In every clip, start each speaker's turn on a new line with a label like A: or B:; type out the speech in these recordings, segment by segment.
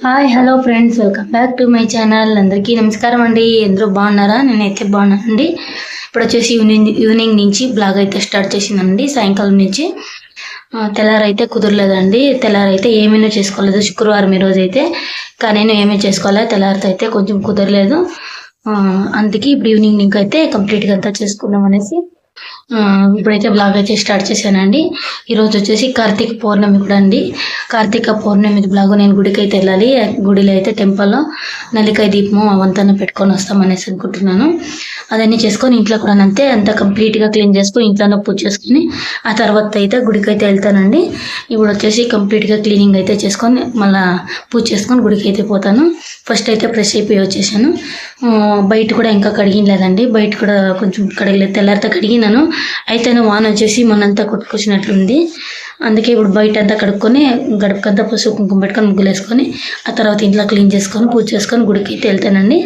A: Hi hello friends welcome back to my channel అందరికీ నమస్కారం అండి. అందరూ బాగున్నారా? నేనైతే బాగున్నానండి. ఇప్పుడు వచ్చేసి ఈవినింగ్ ఈవినింగ్ నుంచి బ్లాగ్ అయితే స్టార్ట్ చేసిందండి. సాయంకాలం నుంచి. తెల్లారైతే కుదరలేదండి. తెల్లారైతే ఏమైనా చేసుకోలేదు. శుక్రవారం ఈ అయితే. కానీ నేను ఏమీ చేసుకోలేదు తెల్లారితో అయితే కొంచెం కుదరలేదు. అందుకే ఇప్పుడు ఈవినింగ్ ఇంకా అయితే కంప్లీట్గా అంతా చేసుకుందాం అనేసి ఇప్పుడైతే బ్లాగ్ అయితే స్టార్ట్ చేశానండి. ఈరోజు వచ్చేసి కార్తీక పౌర్ణమి కూడా అండి. కార్తీక పౌర్ణమి బ్లాగ్ నేను గుడికి అయితే వెళ్ళాలి. గుడిలో అయితే టెంపుల్లో నల్లికాయ దీపము అవంతా పెట్టుకొని వస్తామనేసి అనుకుంటున్నాను. అదన్నీ చేసుకొని ఇంట్లో కూడా అంతే అంతా కంప్లీట్గా క్లీన్ చేసుకొని ఇంట్లోనే పూజ చేసుకుని ఆ తర్వాత అయితే గుడికి అయితే వెళ్తానండి. ఇప్పుడు వచ్చేసి కంప్లీట్గా క్లీనింగ్ అయితే చేసుకొని మళ్ళీ పూజ చేసుకొని గుడికి అయితే పోతాను. ఫస్ట్ అయితే ఫ్రెష్ అయిపోయి వచ్చేసాను. బయట కూడా ఇంకా కడిగినలేదండి. బయట కూడా కొంచెం కడగలేదు తెల్లారితో కడిగినాను అయితే వాన వచ్చేసి మనంతా కొట్టుకొచ్చినట్లుంది. అందుకే ఇప్పుడు బయట అంతా కడుక్కొని గడపకంతా పసుపు కుంకుమ పెట్టుకొని ముగ్గులు వేసుకొని ఆ తర్వాత ఇంట్లో క్లీన్ చేసుకొని పూజ చేసుకొని గుడికి అయితే వెళ్తానండి.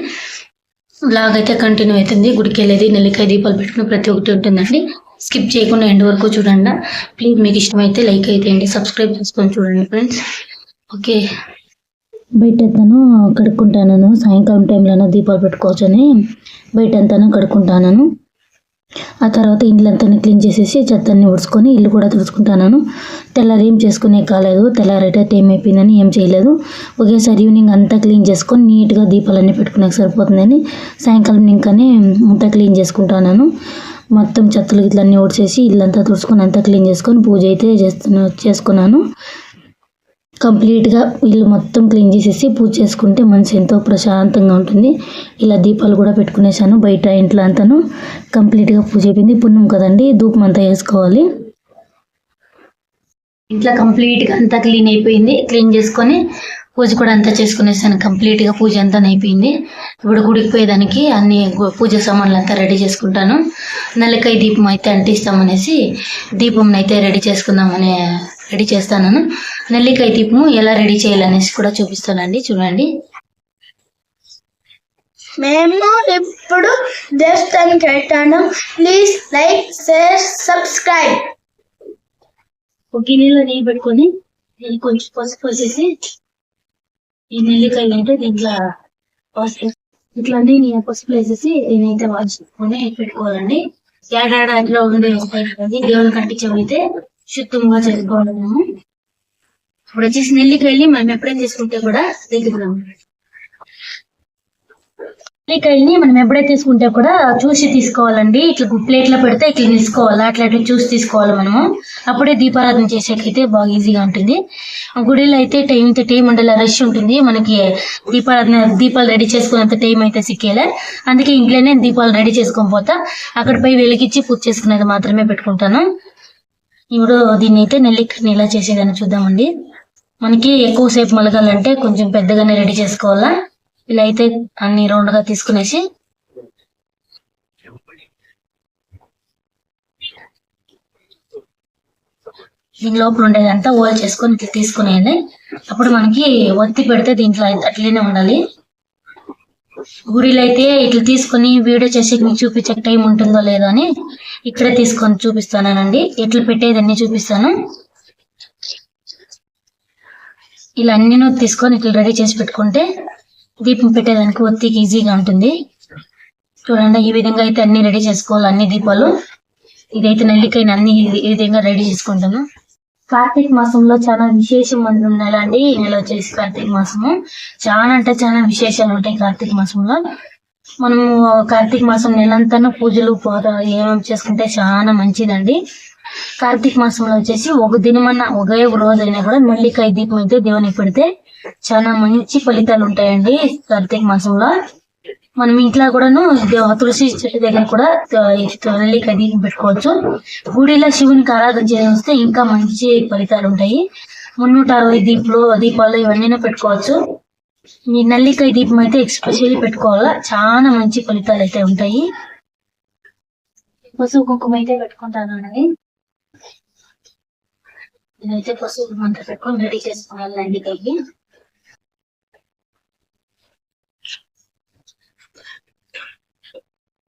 A: లాగైతే అయితే కంటిన్యూ అవుతుంది. గుడికి వెళ్ళేది నెల్లికాయ దీపాలు పెట్టుకుని ప్రతి ఒక్కటి ఉంటుందండి. స్కిప్ చేయకుండా ఎండ్ వరకు చూడండి. ప్లీజ్ మీకు ఇష్టమైతే లైక్ అయితే సబ్స్క్రైబ్ చేసుకొని చూడండి ఫ్రెండ్స్. ఓకే. బయట అంతాను కడుక్కుంటాను సాయంకాలం టైంలోనూ దీపాలు పెట్టుకోవచ్చని బయట అంతాను కడుక్కుంటాను ఆ తర్వాత ఇండ్లంతా క్లీన్ చేసేసి చెత్తని ఉడుచుకొని ఇల్లు కూడా తుడుచుకుంటాను తెల్లారి ఏం చేసుకునే కాలేదు. తెల్లారైతే టైం అయిపోయిందని ఏం చేయలేదు. ఒకేసారి ఈవినింగ్ అంతా క్లీన్ చేసుకొని నీట్గా దీపాలన్నీ పెట్టుకునే సరిపోతుందని సాయంకాలం ఇంకానే అంతా క్లీన్ చేసుకుంటాను మొత్తం చెత్తలు ఇట్లన్నీ ఒడిసేసి ఊడ్చేసి ఇల్లంతా తుడుచుకొని అంతా క్లీన్ చేసుకొని పూజ అయితే చేస్తున్నా చేసుకున్నాను. కంప్లీట్గా ఇల్లు మొత్తం క్లీన్ చేసేసి పూజ చేసుకుంటే మనసు ఎంతో ప్రశాంతంగా ఉంటుంది. ఇలా దీపాలు కూడా పెట్టుకునేసాను బయట ఇంట్లో అంతాను కంప్లీట్గా పూజ అయిపోయింది. పుణ్యం కదండి ధూపం అంతా వేసుకోవాలి. ఇంట్లో కంప్లీట్గా అంతా క్లీన్ అయిపోయింది. క్లీన్ చేసుకొని పూజ కూడా అంతా చేసుకునేసాను. కంప్లీట్గా పూజ అంతా అయిపోయింది. ఇప్పుడు గుడికి పోయేదానికి అన్ని పూజ సామాన్లు అంతా రెడీ చేసుకుంటాను. నల్లకాయ దీపం అయితే అంటిస్తామనేసి దీపం అయితే రెడీ చేసుకుందామనే రెడీ చేస్తాను. నల్లికాయ దీపము ఎలా రెడీ చేయాలనేసి కూడా చూపిస్తానండి. చూడండి.
B: మేము ఇప్పుడు దేవస్థానానికి వెళ్తాను ప్లీజ్ లైక్ షేర్ సబ్స్క్రైబ్.
A: ఒక గిన్నెలో నెయ్యి పెట్టుకొని దీన్ని కొంచెం పసుపు పోసేసి ఈ నెల్లికాయలు అయితే దీంట్లో ఇట్లా నేను పసుపు వేసేసి నేనైతే చేసుకొని పెట్టుకోవాలండి. ఏడాడ ఇంట్లో ఉండే ఉపయోగపడి దేవుని కంటించమైతే శుద్ధంగా చేసుకోవాలి ఇప్పుడు వచ్చేసి నెల్లికాయల్ని మనం ఎప్పుడైనా తీసుకుంటే కూడా దిగుతున్నాం నెల్లికాయల్ని మనం ఎప్పుడైతే తీసుకుంటే కూడా చూసి తీసుకోవాలండి. ఇట్లా ప్లేట్లో పెడితే ఇట్లా తీసుకోవాలి అట్లా అట్లా చూసి తీసుకోవాలి మనము. అప్పుడే దీపారాధన చేసేకైతే బాగా ఈజీగా ఉంటుంది. గుడిలో అయితే టైం అయితే టైం ఉండాలి. రష్ ఉంటుంది. మనకి దీపారాధన దీపాలు రెడీ చేసుకునేంత టైం అయితే సిక్కేలే. అందుకే ఇంట్లోనే దీపాలు రెడీ చేసుకొని పోతా. అక్కడ పోయి వెలిగించి పూజ చేసుకునేది మాత్రమే పెట్టుకుంటాను. ఇప్పుడు దీన్ని అయితే నెల్లికని ఎలా చేసేదని చూద్దామండి. మనకి ఎక్కువసేపు మలగాలంటే కొంచెం పెద్దగానే రెడీ చేసుకోవాలా? ఇలా అయితే అన్ని రౌండ్గా తీసుకునేసి దీని లోపల ఉండేదంతా ఓల్ చేసుకొని ఇట్లా తీసుకునేయండి. అప్పుడు మనకి ఒత్తి పెడితే దీంట్లో అట్లనే ఉండాలి. గుడిలో అయితే ఇట్లా తీసుకొని వీడియో చేసి మీకు చూపించే టైం ఉంటుందో లేదో అని ఇక్కడే తీసుకొని చూపిస్తానండి ఎట్లా పెట్టేదన్నీ చూపిస్తాను. ఇలా అన్ని తీసుకొని ఇట్లా రెడీ చేసి పెట్టుకుంటే దీపం పెట్టేదానికి ఒత్తికి ఈజీగా ఉంటుంది. చూడండి ఈ విధంగా అయితే అన్ని రెడీ చేసుకోవాలి అన్ని దీపాలు. ఇదైతే నెల్లికాయని అన్ని ఈ విధంగా రెడీ చేసుకుంటాను కార్తీక మాసంలో చాలా విశేషం నెల అండి ఈ నెల వచ్చేసి కార్తీక మాసము. చాలా అంటే చాలా విశేషాలు ఉంటాయి కార్తీక మాసంలో. మనము కార్తీక మాసం నెలంతా పూజలు ఏమేమి చేసుకుంటే చాలా మంచిదండి. కార్తీక మాసంలో వచ్చేసి ఒక దినమన్నా ఒకే ఒక రోజు అయినా కూడా నెల్లికాయ దీపం అయితే దేవునికి పెడితే చాలా మంచి ఫలితాలు ఉంటాయండి కార్తీక మాసంలో. మనం ఇంట్లో కూడాను తులసి చెట్టు దగ్గర కూడా తొలలి కది దీపం పెట్టుకోవచ్చు. గుడిలో శివునికి ఆరాధన చేస్తే ఇంకా మంచి ఫలితాలు ఉంటాయి. మున్నూట అరవై దీపాలు దీపాలు ఇవన్నీ పెట్టుకోవచ్చు. ఈ నల్లికాయ దీపం అయితే ఎక్స్పెషల్లీ పెట్టుకోవాలా? చాలా మంచి ఫలితాలు అయితే ఉంటాయి. పసుపు కుంకుమ అయితే పెట్టుకుంటాను అండి. నేనైతే పసుపు కుంకుమ అంతా పెట్టుకొని రెడీ చేసుకోవాలి నల్లికాయకి.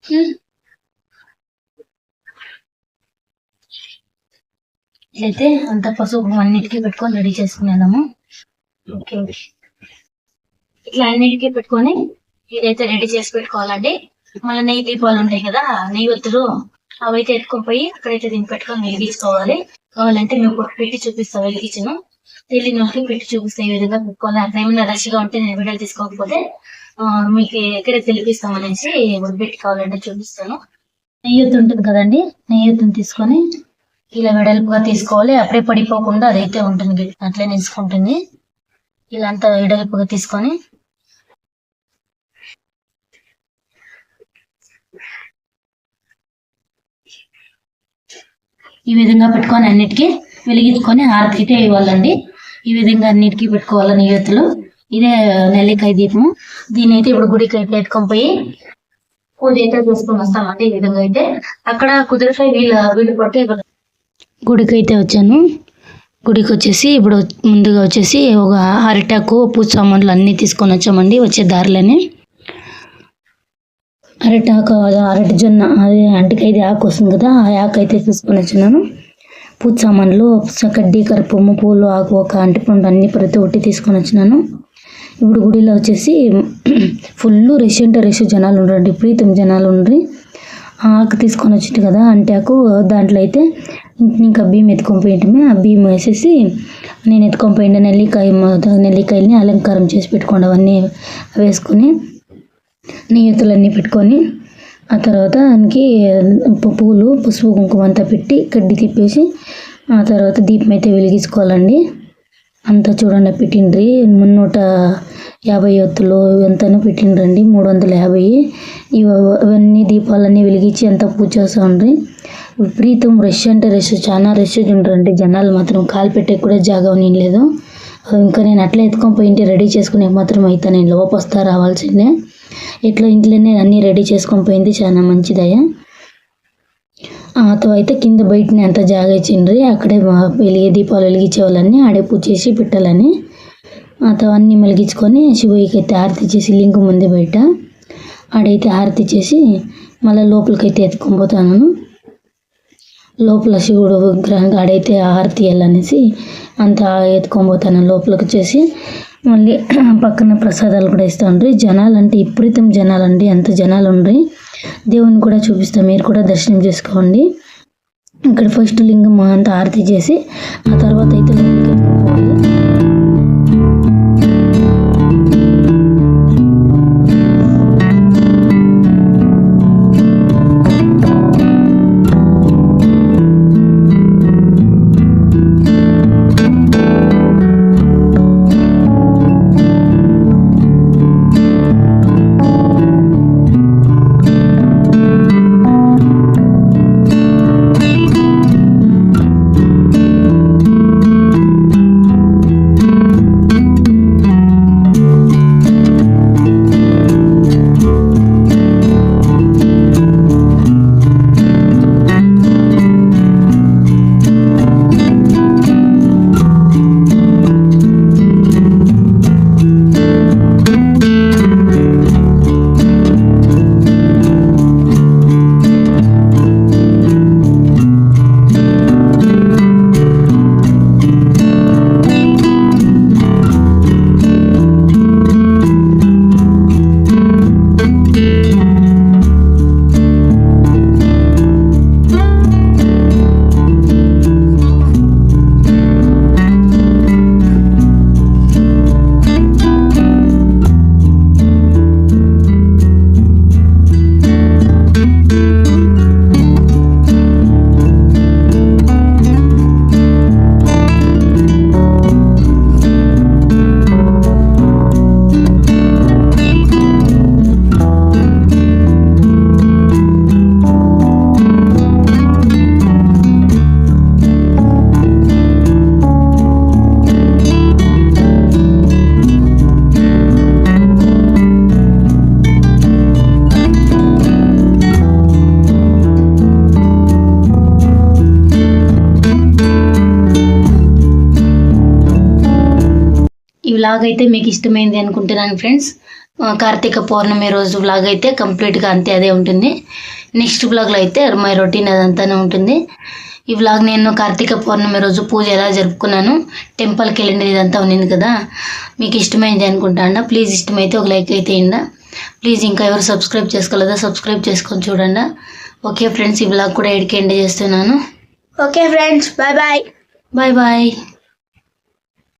A: అయితే అంత పసుపు అన్నిటికీ పెట్టుకొని రెడీ చేసుకునేదాము ఓకే ఇట్లా అన్నిటికీ పెట్టుకొని ఇదైతే రెడీ చేసి పెట్టుకోవాలండి మళ్ళీ నెయ్యి దీపాలు ఉంటాయి కదా నెయ్యి ఒత్తులు అవైతే ఎత్తుకొని పోయి అక్కడైతే దీన్ని పెట్టుకొని వెలిగించుకోవాలి కావాలంటే మేము పెట్టి చూపిస్తాం వెలిగించను తెలియని వాళ్ళకి పెట్టి చూపిస్తాం ఈ విధంగా పెట్టుకోవాలి. అక్కడ ఏమైనా రష్గా ఉంటే నేను వీడియోలు తీసుకోకపోతే మీకు ఎక్కడ తెలిపిస్తాం అనేసి ఇప్పుడు పెట్టి కావాలంటే చూపిస్తాను. నెయ్యి ఉంటుంది కదండి నెయ్యత్తుని తీసుకొని ఇలా వెడల్పుగా తీసుకోవాలి. అప్పుడే పడిపోకుండా అదైతే ఉంటుంది అట్లే నిలుచుకుంటుంది ఇలా అంతా వెడల్పుగా తీసుకొని ఈ విధంగా పెట్టుకొని అన్నిటికీ వెలిగించుకొని హారతి అయితే ఇవ్వాలండి. ఈ విధంగా అన్నిటికీ పెట్టుకోవాలి నియతులు ఇదే నెల్లికాయ దీపం దీని అయితే ఇప్పుడు గుడికి అయితే ఎత్తుకొని పోయి పూజ అయితే చేసుకొని వస్తామండి ఈ విధంగా అయితే. అక్కడ కుదిరితే వీళ్ళ వీళ్ళు పట్టి గుడికి అయితే వచ్చాను. గుడికి వచ్చేసి ఇప్పుడు ముందుగా వచ్చేసి ఒక అరిటాకు పూజ సామాన్లు అన్నీ తీసుకొని వచ్చామండి వచ్చే దారిలోనే. అరిటాకు అరటి జొన్న అది అంటికైతే ఆకు వస్తుంది కదా ఆ ఆకు అయితే తీసుకొని వచ్చినాను. పూజ సామాన్లు కడ్డీ కరపము పూలు ఆకు ఒక అంటిపండు అన్ని ప్రతి ఒట్టి తీసుకొని వచ్చినాను. ఇప్పుడు గుడిలో వచ్చేసి ఫుల్ రష్ అంటే రష్ జనాలు ఉండండి ప్రీతం జనాలు ఉండ్రి ఆకు తీసుకొని వచ్చింది కదా అంటే ఆకు దాంట్లో అయితే ఇంకా బియ్యం ఎత్తుకొని పోయింటమే. ఆ బియ్యం వేసేసి నేను ఎత్తుకొని పోయిన నెల్లికాయ మొద- నెల్లికాయలని అలంకారం చేసి పెట్టుకోండి అవన్నీ వేసుకొని నెయ్యతులన్నీ పెట్టుకొని ఆ తర్వాత దానికి పూలు పసుపు కుంకుమ అంతా పెట్టి కడ్డి తిప్పేసి ఆ తర్వాత దీపం అయితే వెలిగించుకోవాలండి. అంతా చూడండి పెట్టిండ్రి. మున్నూట యాభై ఒత్తులు ఎంతనో పెట్టిండ్రండి మూడు వందల యాభై ఇవన్నీ దీపాలన్నీ వెలిగించి అంతా పూజ చేస్తూ విపరీతం రష్ అంటే రష్ చాలా రష్ ఉండ్రండి జనాలు మాత్రం కాలు పెట్టే కూడా జాగా లేదు. ఇంకా నేను అట్లా ఎత్తుకొని పోయింటే రెడీ చేసుకునే మాత్రం అయితే. నేను లోపు వస్తా రావాల్సిందే. ఇట్లా ఇంట్లోనే అన్నీ రెడీ చేసుకొని పోయింది చాలా మంచిదయ్యా. ఆతో అయితే కింద బయటనే అంత జాగా ఇచ్చిండ్రి. అక్కడే వెలిగే దీపాలు వెలిగించే వాళ్ళని ఆడే పూజ చేసి పెట్టాలని. ఆతో అన్నీ మెలిగించుకొని శివయ్యకి అయితే హారతి చేసి లింగం ఉంది బయట. ఆడైతే హారతి చేసి మళ్ళీ లోపలికైతే ఎత్తుకొని పోతాను. లోపల శివుడు విగ్రహం ఆడైతే హారతి వెళ్ళనేసి అంతా ఎత్తుకొని పోతాను లోపలికి వచ్చేసి మళ్ళీ పక్కన ప్రసాదాలు కూడా ఇస్తుండ్రి. జనాలు అంటే విపరీతం జనాలండి. అంత జనాలు ఉండ్రి దేవుని కూడా చూపిస్తాం. మీరు కూడా దర్శనం చేసుకోండి. ఇక్కడ ఫస్ట్ లింగం అంతా ఆరతి చేసి ఆ తర్వాత అయితే వ్లాగ్ అయితే మీకు ఇష్టమైంది అనుకుంటున్నాను ఫ్రెండ్స్ కార్తీక పౌర్ణమి రోజు వ్లాగ్ అయితే కంప్లీట్గా అంతే అదే ఉంటుంది. నెక్స్ట్ వ్లాగ్లో అయితే మై రొటీన్ అదంతానే ఉంటుంది. ఈ వ్లాగ్ నేను కార్తీక పౌర్ణమి రోజు పూజ ఎలా జరుపుకున్నాను టెంపుల్కి వెళ్ళింది ఇదంతా ఉన్నింది కదా. మీకు ఇష్టమైంది అనుకుంటాండా? ప్లీజ్ ఇష్టమైతే ఒక లైక్ అయితే ఇండా ప్లీజ్ ఇంకా ఎవరు సబ్స్క్రైబ్ చేసుకోలేదా సబ్స్క్రైబ్ చేసుకొని చూడండి. ఓకే ఫ్రెండ్స్ ఈ వ్లాగ్ కూడా ఎడికి ఎండ్ చేస్తున్నాను.
B: Okay friends bye bye
A: bye bye